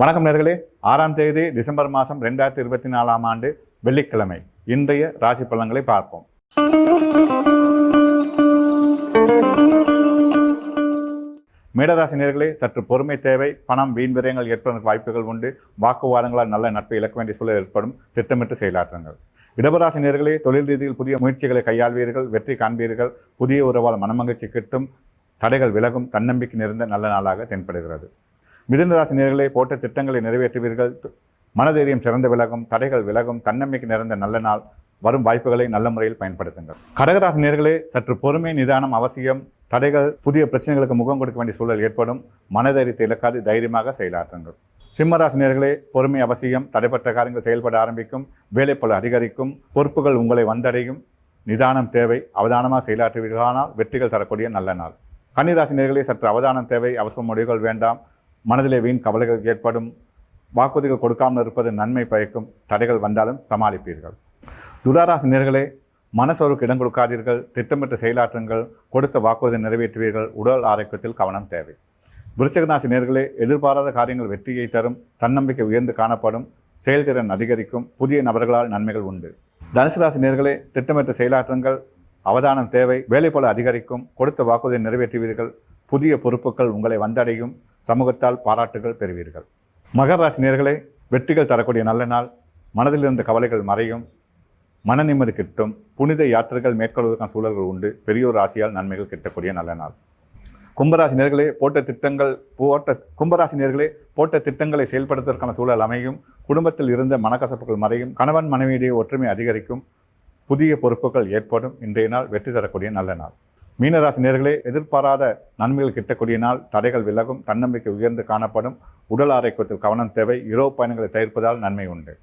வணக்கம் நேர்களே. ஆறாம் தேதி டிசம்பர் மாதம் ரெண்டாயிரத்தி இருபத்தி நாலாம் ஆண்டு வெள்ளிக்கிழமை. இன்றைய ராசி பலன்களை பார்ப்போம். மேடராசி நேர்களே சற்று பொறுமை தேவை. பணம் வீண் விரயங்கள் ஏற்படுவதற்கு வாய்ப்புகள் உண்டு. வாக்குவாதங்களால் நல்ல நட்பு இழக்க வேண்டிய சூழல் ஏற்படும். திட்டமிட்டு செயலாற்றுங்கள். இடபராசி நேர்களே தொழில் ரீதியில் புதிய முயற்சிகளை கையாள்வீர்கள். வெற்றி காண்பீர்கள். புதிய உறவால் மனமகிழ்ச்சி கிட்டும். தடைகள் விலகும். தன்னம்பிக்கை நிறைந்த நல்ல நாளாக தென்படுகிறது. மிதுனராசி நேர்களை போட்ட திட்டங்களை நிறைவேற்றுவீர்கள். மனதைரியம் சிறந்த விலகும் தடைகள் விலகும் தன்னம்பிக்கை நிறைந்த நல்ல நாள் வரும் வாய்ப்புகளை நல்ல முறையில் பயன்படுத்துங்கள். கடகராசி நேர்களே சற்று பொறுமை நிதானம் அவசியம் தடைகள் புதிய பிரச்சனைகளுக்கு முகம் கொடுக்க வேண்டிய சூழல் ஏற்படும். மனதைரியத்தை இழக்காது தைரியமாக செயலாற்றுங்கள். சிம்மராசி நேர்களே பொறுமை அவசியம் தடைப்பட்ட காரியங்கள் செயல்பட ஆரம்பிக்கும் வேலைப்பளு அதிகரிக்கும் பொறுப்புகள் உங்களை வந்தடையும். நிதானம் தேவை அவதானமாக செயலாற்றுவீர்களானால் வெற்றிகள் தரக்கூடிய நல்ல நாள். கன்னிராசி நேர்களே சற்று அவதானம் தேவை அவசர முடிவுகள் வேண்டாம். மனதிலே வீண் கவலைகள் ஏற்படும். வாக்குறுதிகள் கொடுக்காமல் இருப்பது நன்மை பயக்கும். தடைகள் வந்தாலும் சமாளிப்பீர்கள். துளாராசி நேர்களே மனசோருக்கு இடம் கொடுக்காதீர்கள். திட்டமிட்ட செயலாற்றுங்கள் கொடுத்த வாக்குறுதி நிறைவேற்றுவீர்கள். உடல் ஆரோக்கியத்தில் கவனம் தேவை. விருச்சகராசி நேர்களே எதிர்பாராத காரியங்கள் வெற்றியை தரும். தன்னம்பிக்கை உயர்ந்து காணப்படும். செயல்திறன் அதிகரிக்கும். புதிய நபர்களால் நன்மைகள் உண்டு. தனுசு ராசி நேர்களே திட்டமிட்ட செயலாற்றுங்கள் அவதானம் தேவை. வேலை போல அதிகரிக்கும். கொடுத்த வாக்குறுதியை நிறைவேற்றுவீர்கள். புதிய பொறுப்புகள் உங்களை வந்தடையும். சமூகத்தால் பாராட்டுகள் பெறுவீர்கள். மகர ராசி நேர்களே வெற்றிகள் தரக்கூடிய நல்ல நாள். மனதில் இருந்த கவலைகள் மறையும். மன நிம்மதி கிட்டும். புனித யாத்திரைகள் மேற்கொள்வதற்கான சூழல்கள் உண்டு. பெரியோர் ராசியால் நன்மைகள் கிட்டக்கூடிய நல்ல நாள். கும்பராசி நேர்களே போட்ட திட்டங்கள் போட்ட கும்பராசி நேர்களே போட்ட திட்டங்களை செயல்படுத்துவதற்கான சூழல் அமையும். குடும்பத்தில் இருந்த மனக்கசப்புகள் மறையும். கணவன் மனைவியிடையே ஒற்றுமை அதிகரிக்கும். புதிய பொறுப்புகள் ஏற்படும். இன்றைய நாள் வெற்றி தரக்கூடிய நல்ல நாள். மீனராசி நேர்களே எதிர்பாராத நன்மைகள் கிட்டக்கூடிய நாள். தடைகள் விலகும் தன்னம்பிக்கை உயர்ந்து காணப்படும். உடல் ஆரோக்கியத்தில் கவனம் தேவை. இரவு பயணங்களை தவிர்ப்பதால் நன்மை உண்டு.